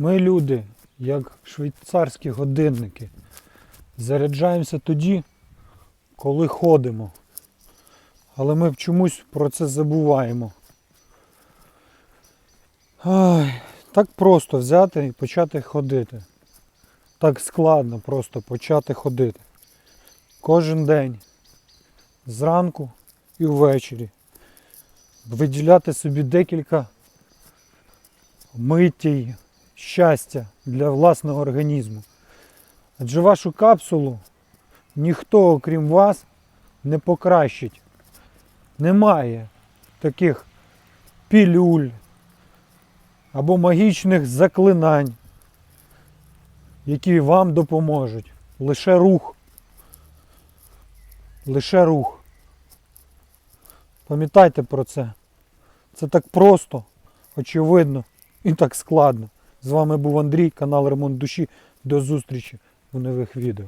Ми люди, як швейцарські годинники, заряджаємося тоді, коли ходимо. Але ми чомусь про це забуваємо. Ай, так просто взяти і почати ходити. Так складно просто почати ходити. Кожен день. Зранку і ввечері. Виділяти собі декілька миттій щастя для власного організму. Адже вашу капсулу ніхто, окрім вас, не покращить. Немає таких пілюль або магічних заклинань, які вам допоможуть. Лише рух. Лише рух. Пам'ятайте про це. Це так просто, очевидно і так складно. З вами був Андрій, канал Ремонт Душі. До зустрічі в нових відео.